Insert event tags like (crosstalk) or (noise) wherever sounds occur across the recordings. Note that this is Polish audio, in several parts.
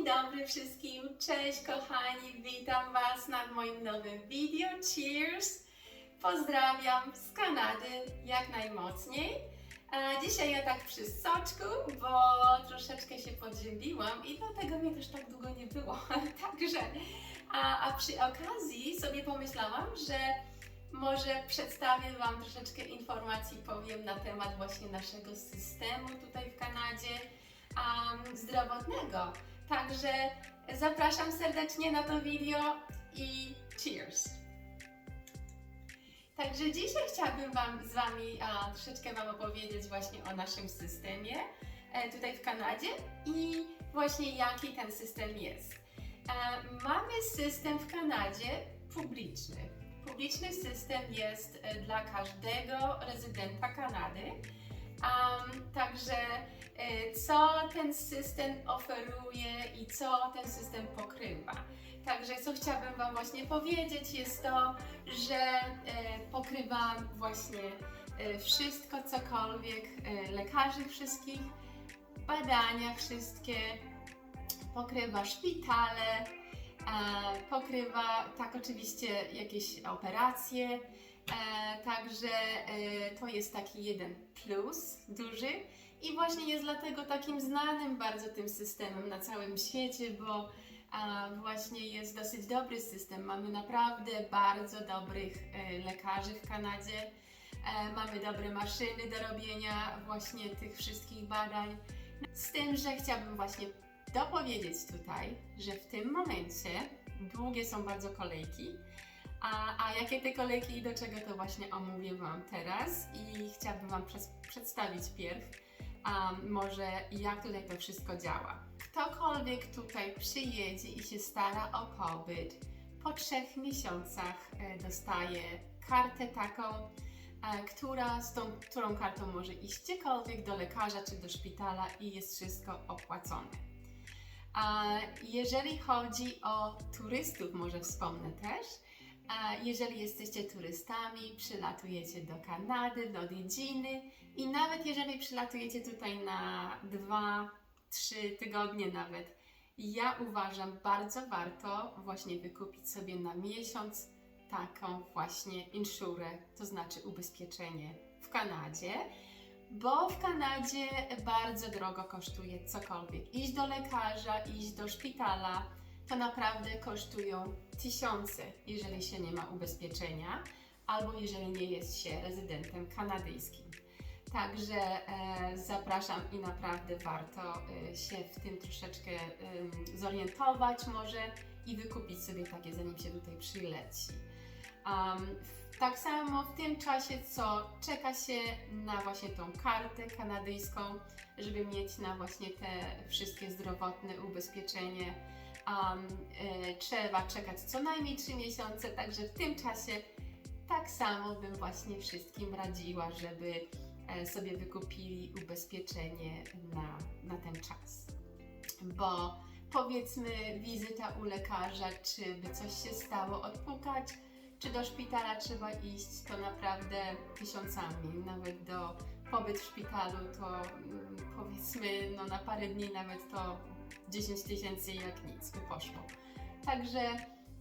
Dzień dobry wszystkim, cześć kochani, witam Was na moim nowym video, cheers! Pozdrawiam z Kanady jak najmocniej. A dzisiaj ja tak przy soczku, bo troszeczkę się podzieliłam i dlatego mnie też tak długo nie było. (laughs) Także, a, a przy okazji sobie pomyślałam, że może przedstawię Wam troszeczkę informacji, powiem na temat właśnie naszego systemu tutaj w Kanadzie um, zdrowotnego. Także zapraszam serdecznie na to video i cheers! Także dzisiaj chciałabym Wam z Wami a, troszeczkę Wam opowiedzieć właśnie o naszym systemie e, tutaj w Kanadzie i właśnie jaki ten system jest. E, mamy system w Kanadzie publiczny. Publiczny system jest e, dla każdego rezydenta Kanady. Um, także co ten system oferuje i co ten system pokrywa. Także co chciałabym Wam właśnie powiedzieć jest to, że e, pokrywa właśnie e, wszystko, cokolwiek, e, lekarzy wszystkich, badania wszystkie, pokrywa szpitale, e, pokrywa tak oczywiście jakieś operacje, e, także e, to jest taki jeden plus duży i właśnie jest dlatego takim znanym bardzo tym systemem na całym świecie, bo a właśnie jest dosyć dobry system. Mamy naprawdę bardzo dobrych e, lekarzy w Kanadzie. E, mamy dobre maszyny do robienia właśnie tych wszystkich badań. Z tym, że chciałabym właśnie dopowiedzieć tutaj, że w tym momencie długie są bardzo kolejki. A, a jakie te kolejki i do czego to właśnie omówię Wam teraz i chciałabym Wam przez, przedstawić pierw a może jak tutaj to wszystko działa. Ktokolwiek tutaj przyjedzie i się stara o pobyt, po trzech miesiącach e, dostaje kartę taką, e, która, z tą, którą kartą może iść gdziekolwiek do lekarza czy do szpitala i jest wszystko opłacone. A jeżeli chodzi o turystów, może wspomnę też, jeżeli jesteście turystami, przylatujecie do Kanady, do Odwiedziny i nawet jeżeli przylatujecie tutaj na dwa, trzy tygodnie nawet, ja uważam bardzo warto właśnie wykupić sobie na miesiąc taką właśnie insurę, to znaczy ubezpieczenie w Kanadzie, bo w Kanadzie bardzo drogo kosztuje cokolwiek. Iść do lekarza, iść do szpitala, to naprawdę kosztują tysiące, jeżeli się nie ma ubezpieczenia, albo jeżeli nie jest się rezydentem kanadyjskim. Także e, zapraszam i naprawdę warto e, się w tym troszeczkę e, zorientować może i wykupić sobie takie, zanim się tutaj przyleci. Um, tak samo w tym czasie, co czeka się na właśnie tą kartę kanadyjską, żeby mieć na właśnie te wszystkie zdrowotne ubezpieczenie, um, e, trzeba czekać co najmniej 3 miesiące, także w tym czasie tak samo bym właśnie wszystkim radziła, żeby sobie wykupili ubezpieczenie na, na ten czas. Bo powiedzmy wizyta u lekarza, czy by coś się stało, odpukać, czy do szpitala trzeba iść, to naprawdę tysiącami, nawet do pobyt w szpitalu to mm, powiedzmy no na parę dni nawet to 10 tysięcy jak nic by poszło. Także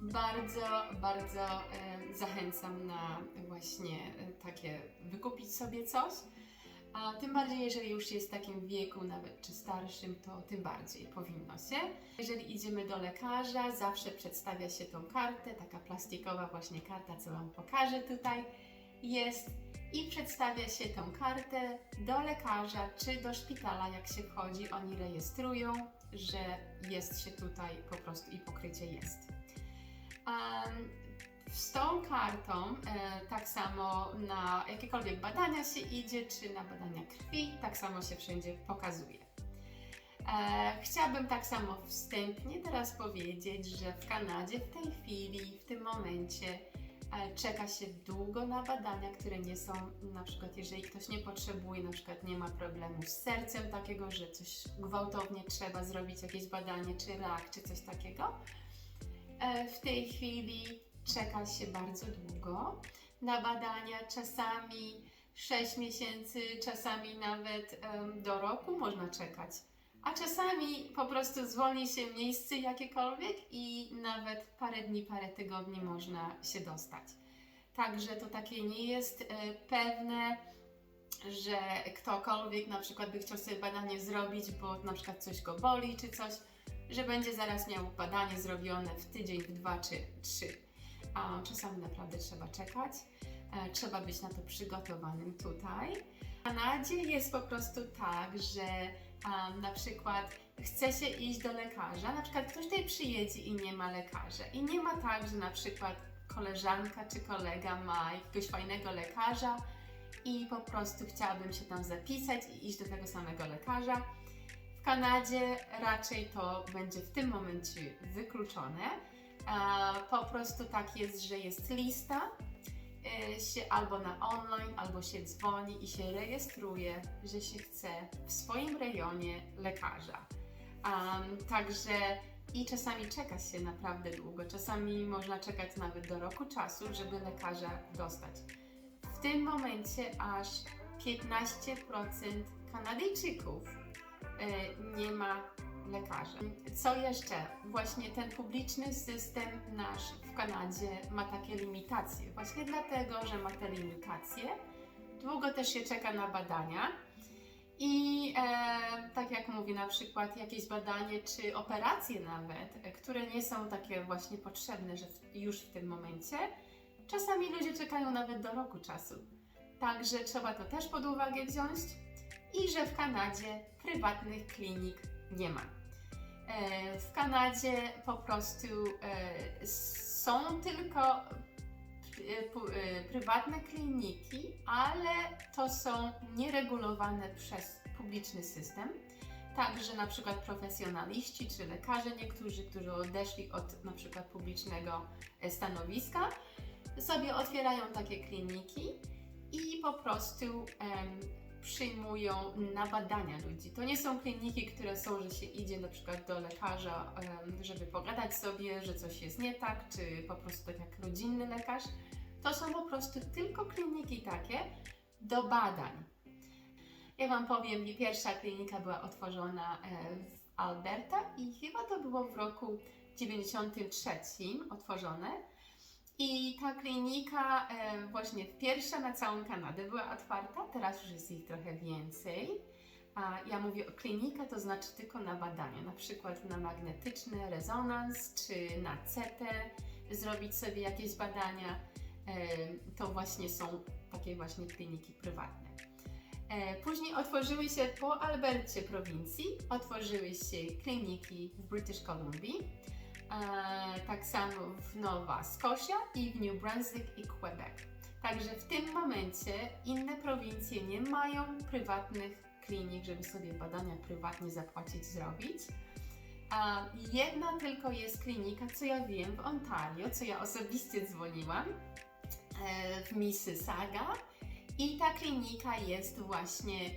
bardzo, bardzo e, zachęcam na właśnie e, takie wykupić sobie coś. A tym bardziej, jeżeli już jest w takim wieku, nawet czy starszym, to tym bardziej powinno się. Jeżeli idziemy do lekarza, zawsze przedstawia się tą kartę, taka plastikowa właśnie karta, co Wam pokażę tutaj jest i przedstawia się tą kartę do lekarza czy do szpitala, jak się wchodzi, oni rejestrują, że jest się tutaj po prostu i pokrycie jest. Um, z tą kartą e, tak samo na jakiekolwiek badania się idzie, czy na badania krwi, tak samo się wszędzie pokazuje. E, chciałabym tak samo wstępnie teraz powiedzieć, że w Kanadzie w tej chwili, w tym momencie e, czeka się długo na badania, które nie są, na przykład jeżeli ktoś nie potrzebuje, na przykład nie ma problemu z sercem takiego, że coś gwałtownie trzeba zrobić, jakieś badanie, czy rak, czy coś takiego. E, w tej chwili czeka się bardzo długo na badania, czasami 6 miesięcy, czasami nawet em, do roku można czekać. a czasami po prostu zwolni się miejsce jakiekolwiek i nawet parę dni, parę tygodni można się dostać. Także to takie nie jest e, pewne, że ktokolwiek na przykład by chciał sobie badanie zrobić, bo na przykład coś go boli czy coś, że będzie zaraz miał badanie zrobione w tydzień, w dwa czy trzy. A czasami naprawdę trzeba czekać, e, trzeba być na to przygotowanym tutaj. W Kanadzie jest po prostu tak, że um, na przykład chce się iść do lekarza, na przykład ktoś tutaj przyjedzie i nie ma lekarza. I nie ma tak, że na przykład koleżanka czy kolega ma jakiegoś fajnego lekarza i po prostu chciałabym się tam zapisać i iść do tego samego lekarza. W Kanadzie raczej to będzie w tym momencie wykluczone. A po prostu tak jest, że jest lista e, się albo na online, albo się dzwoni i się rejestruje, że się chce w swoim rejonie lekarza. Także i czasami czeka się naprawdę długo. Czasami można czekać nawet do roku czasu, żeby lekarza dostać. W tym momencie aż 15% Kanadyjczyków e, nie ma lekarza. Co jeszcze? Właśnie ten publiczny system nasz w Kanadzie ma takie limitacje. Właśnie dlatego, że ma te limitacje, długo też się czeka na badania. I e, tak jak mówi na przykład jakieś badanie czy operacje nawet, które nie są takie właśnie potrzebne, że w, już w tym momencie, czasami ludzie czekają nawet do roku czasu. Także trzeba to też pod uwagę wziąć i że w Kanadzie prywatnych klinik nie ma. E, w Kanadzie po prostu e, są tylko e, prywatne kliniki, ale to są nieregulowane przez publiczny system. Także na przykład profesjonaliści czy lekarze niektórzy, którzy odeszli od na przykład publicznego stanowiska, sobie otwierają takie kliniki i po prostu przyjmują na badania ludzi. To nie są kliniki, które są, że się idzie na przykład do lekarza, żeby pogadać sobie, że coś jest nie tak, czy po prostu tak jak rodzinny lekarz. To są po prostu tylko kliniki takie do badań. Ja Wam powiem, pierwsza klinika była otworzona e, w Alberta i chyba to było w roku 93 otworzone. I ta klinika właśnie pierwsza na całą Kanadę była otwarta, teraz już jest ich trochę więcej. A ja mówię o klinika, to znaczy tylko na badania, na przykład na magnetyczny rezonans czy na CT, zrobić sobie jakieś badania. To właśnie są takie właśnie kliniki prywatne. E, Później otworzyły się po Albercie prowincji, otworzyły się kliniki w British Columbia, e, tak samo w Nowa Scotia i w New Brunswick i Quebec. Także w tym momencie inne prowincje nie mają prywatnych klinik, żeby sobie badania prywatnie zapłacić, zrobić. A jedna tylko jest klinika, co ja wiem, w Ontario, co ja osobiście dzwoniłam, e, w Mississauga. I ta klinika jest właśnie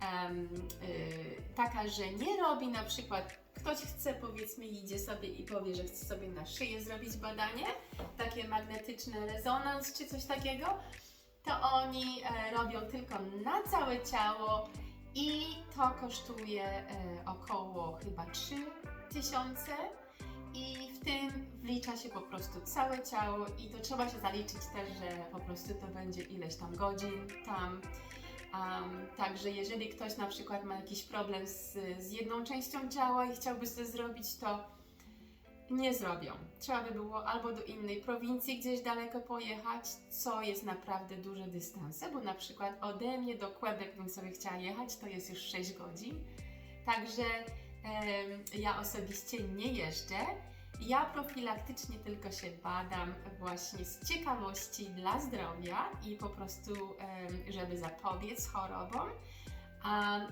em, y, taka, że nie robi na przykład, ktoś chce powiedzmy idzie sobie i powie, że chce sobie na szyję zrobić badanie, takie magnetyczny rezonans czy coś takiego, to oni e, robią tylko na całe ciało i to kosztuje e, około chyba 3000 i w tym wlicza się po prostu całe ciało i to trzeba się zaliczyć też, że po prostu to będzie ileś tam godzin tam. Um, także jeżeli ktoś na przykład ma jakiś problem z, z jedną częścią ciała i chciałby sobie zrobić, to nie zrobią. Trzeba by było albo do innej prowincji gdzieś daleko pojechać, co jest naprawdę duże dystanse, bo na przykład ode mnie do Quebec bym sobie chciała jechać, to jest już 6 godzin. Także em, ja osobiście nie jeżdżę. Ja profilaktycznie tylko się badam właśnie z ciekawości dla zdrowia i po prostu, żeby zapobiec chorobom.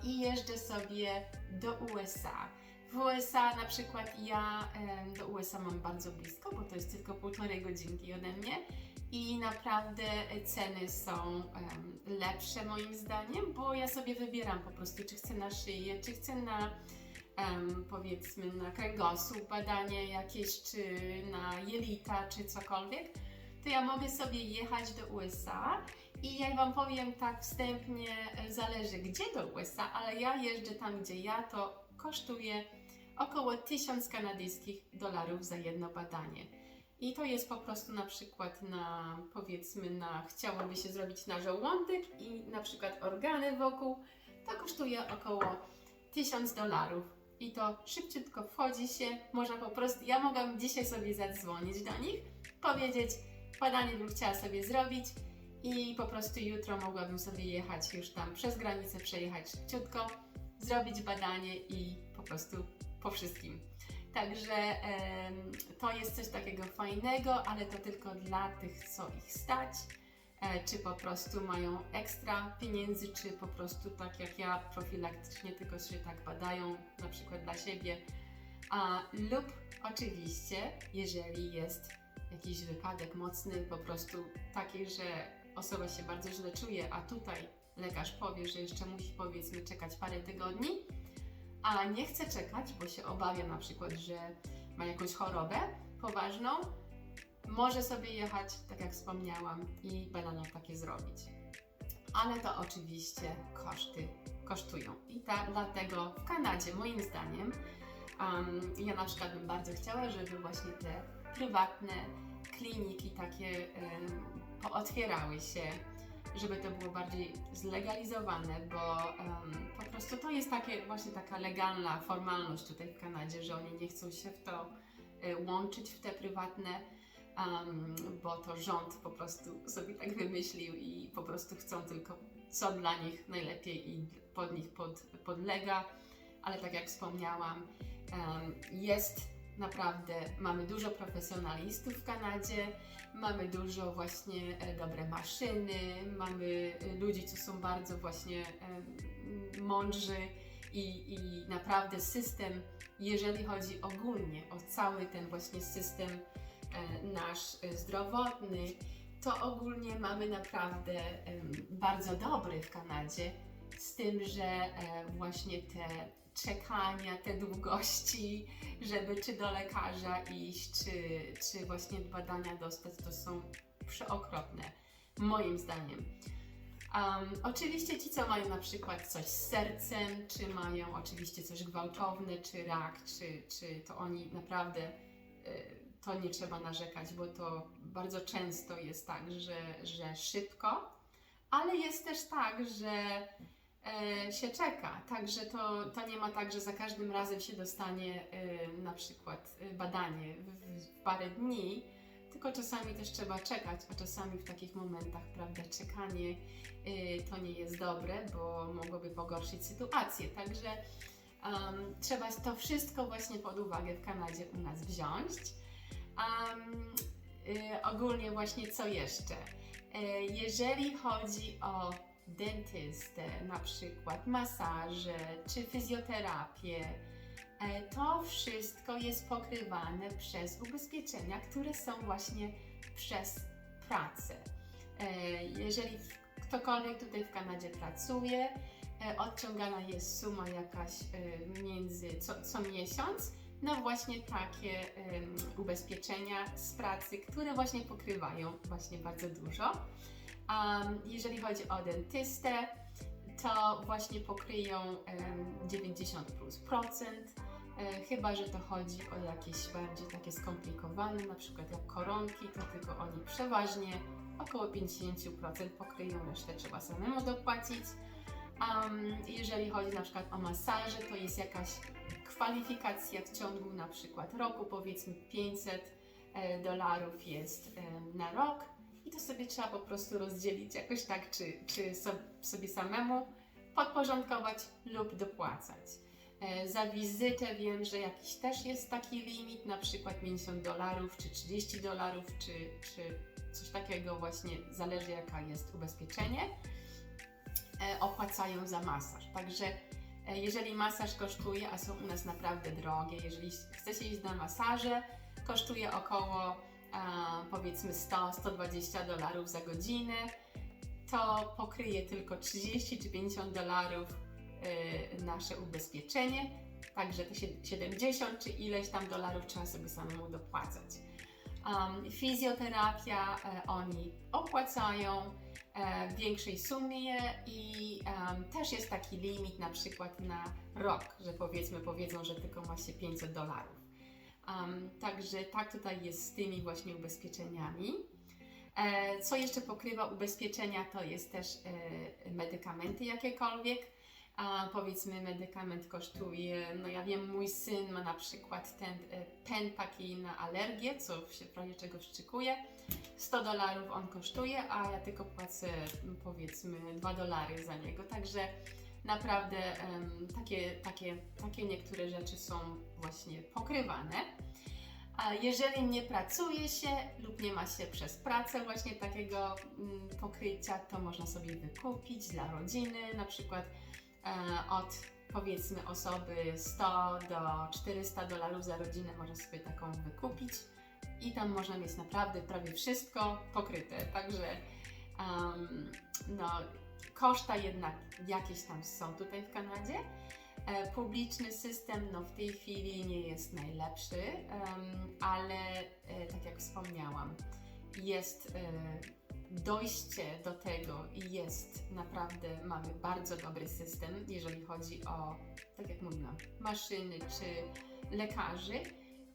I jeżdżę sobie do USA. W USA na przykład ja do USA mam bardzo blisko, bo to jest tylko półtorej godzinki ode mnie i naprawdę ceny są lepsze moim zdaniem, bo ja sobie wybieram po prostu, czy chcę na szyję, czy chcę na em, powiedzmy na kręgosłup badanie jakieś, czy na jelita, czy cokolwiek, to ja mogę sobie jechać do USA i ja Wam powiem tak wstępnie, e, zależy gdzie do USA, ale ja jeżdżę tam, gdzie ja to kosztuje około 1000 kanadyjskich dolarów za jedno badanie. I to jest po prostu na przykład na, powiedzmy, na, chciałoby się zrobić na żołądek i na przykład organy wokół, to kosztuje około 1000 dolarów. I to szybciutko wchodzi się, można po prostu, ja mogłam dzisiaj sobie zadzwonić do nich, powiedzieć, badanie bym chciała sobie zrobić. I po prostu jutro mogłabym sobie jechać już tam przez granicę, przejechać szybciutko, zrobić badanie i po prostu po wszystkim. Także em, to jest coś takiego fajnego, ale to tylko dla tych, co ich stać, e, czy po prostu mają ekstra pieniędzy, czy po prostu tak jak ja profilaktycznie tylko się tak badają, na przykład dla siebie. A, lub oczywiście, jeżeli jest jakiś wypadek mocny, po prostu taki, że osoba się bardzo źle czuje, a tutaj lekarz powie, że jeszcze musi powiedzmy czekać parę tygodni, a nie chce czekać, bo się obawia na przykład, że ma jakąś chorobę poważną, może sobie jechać, tak jak wspomniałam, i badania takie zrobić. Ale to oczywiście koszty kosztują. I ta, dlatego w Kanadzie, moim zdaniem, um, ja na przykład bym bardzo chciała, żeby właśnie te prywatne kliniki takie um, pootwierały się, żeby to było bardziej zlegalizowane, bo em, po prostu to jest takie, właśnie taka legalna formalność tutaj w Kanadzie, że oni nie chcą się w to e, łączyć, w te prywatne, em, bo to rząd po prostu sobie tak wymyślił i po prostu chcą tylko co dla nich najlepiej i pod nich pod, podlega, ale tak jak wspomniałam, em, jest naprawdę, mamy dużo profesjonalistów w Kanadzie, mamy dużo właśnie e, dobre maszyny, mamy e, ludzi, co są bardzo właśnie mądrzy i, i naprawdę system, jeżeli chodzi ogólnie o cały ten właśnie system nasz e, zdrowotny, to ogólnie mamy naprawdę bardzo dobry w Kanadzie, z tym, że e, właśnie te czekania, te długości, żeby czy do lekarza iść, czy, czy właśnie badania dostać, to są przeokropne, moim zdaniem. Um, oczywiście ci, co mają na przykład coś z sercem, czy mają oczywiście coś gwałtowne, czy rak, czy, czy to oni naprawdę y, to nie trzeba narzekać, bo to bardzo często jest tak, że, że szybko, ale jest też tak, że e, się czeka. Także to, to nie ma tak, że za każdym razem się dostanie e, na przykład e, badanie w, w parę dni, tylko czasami też trzeba czekać, a czasami w takich momentach, prawda, czekanie e, to nie jest dobre, bo mogłoby pogorszyć sytuację. Także em, trzeba to wszystko właśnie pod uwagę w Kanadzie u nas wziąć. Em, y, ogólnie właśnie co jeszcze? E, Jeżeli chodzi o dentystę, na przykład masaże czy fizjoterapię, e, to wszystko jest pokrywane przez ubezpieczenia, które są właśnie przez pracę. E, Jeżeli ktokolwiek tutaj w Kanadzie pracuje, odciągana jest suma jakaś między co, co miesiąc na właśnie takie em, ubezpieczenia z pracy, które właśnie pokrywają właśnie bardzo dużo. Um, jeżeli chodzi o dentystę, to właśnie pokryją em, 90 plus procent. E, chyba, że to chodzi o jakieś bardziej takie skomplikowane, na przykład jak koronki, to tylko oni przeważnie około 50% pokryją, resztę trzeba samemu dopłacić. Um, jeżeli chodzi na przykład o masaże, to jest jakaś kwalifikacja w ciągu na przykład roku, powiedzmy 500 e, dolarów jest e, na rok i to sobie trzeba po prostu rozdzielić jakoś tak, czy, czy so, sobie samemu podporządkować lub dopłacać. E, Za wizytę wiem, że jakiś też jest taki limit, na przykład 50 dolarów, czy 30 dolarów, czy, czy coś takiego właśnie, zależy jaka jest ubezpieczenie, opłacają za masaż. Także e, jeżeli masaż kosztuje, a są u nas naprawdę drogie, jeżeli chcecie iść na masaże, kosztuje około e, powiedzmy 100-120 dolarów za godzinę, to pokryje tylko 30 czy 50 dolarów e, nasze ubezpieczenie, także te sie- 70 czy ileś tam dolarów trzeba sobie samemu dopłacać. Um, fizjoterapia e, oni opłacają, e, w większej sumie i em, też jest taki limit na przykład na rok, że powiedzmy powiedzą, że tylko ma się 500 dolarów. Em, także tak tutaj jest z tymi właśnie ubezpieczeniami. E, Co jeszcze pokrywa ubezpieczenia, to jest też e, medykamenty jakiekolwiek. A powiedzmy, medykament kosztuje, no ja wiem, mój syn ma na przykład ten e, pen taki na alergię, co się w razie czego wstrzykuje. 100 dolarów on kosztuje, a ja tylko płacę m, powiedzmy 2 dolary za niego. Także naprawdę em, takie, takie, takie niektóre rzeczy są właśnie pokrywane. A jeżeli nie pracuje się lub nie ma się przez pracę właśnie takiego mm, pokrycia, to można sobie wykupić dla rodziny, na przykład od powiedzmy osoby 100 do 400 dolarów za rodzinę można sobie taką wykupić i tam można mieć naprawdę prawie wszystko pokryte. Także em, no, koszta jednak jakieś tam są tutaj w Kanadzie. E, Publiczny system no, w tej chwili nie jest najlepszy, em, ale e, tak jak wspomniałam, jest e, dojście do tego jest naprawdę, mamy bardzo dobry system, jeżeli chodzi o, tak jak mówiłam, maszyny czy lekarzy,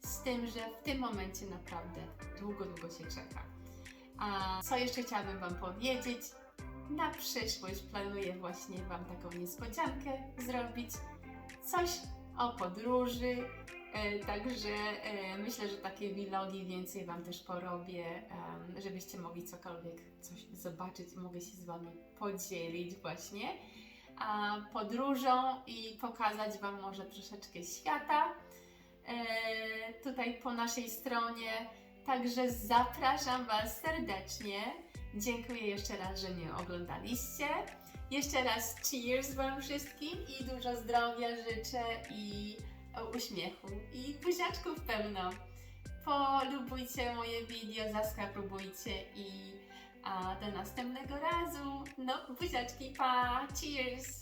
z tym, że w tym momencie naprawdę długo, długo się czeka. A co jeszcze chciałabym Wam powiedzieć? Na przyszłość planuję właśnie Wam taką niespodziankę zrobić. Coś o podróży. E, także e, myślę, że takie vlogi więcej Wam też porobię, żebyście mogli cokolwiek coś zobaczyć mogę się z Wami podzielić właśnie podróżą i pokazać Wam może troszeczkę świata e, tutaj po naszej stronie. Także zapraszam Was serdecznie. Dziękuję jeszcze raz, że mnie oglądaliście. Jeszcze raz cheers Wam wszystkim i dużo zdrowia życzę i uśmiechu i buziaczków pełno. Polubujcie moje video, zaskrapubujcie i a, do następnego razu. No, buziaczki, pa! Cheers!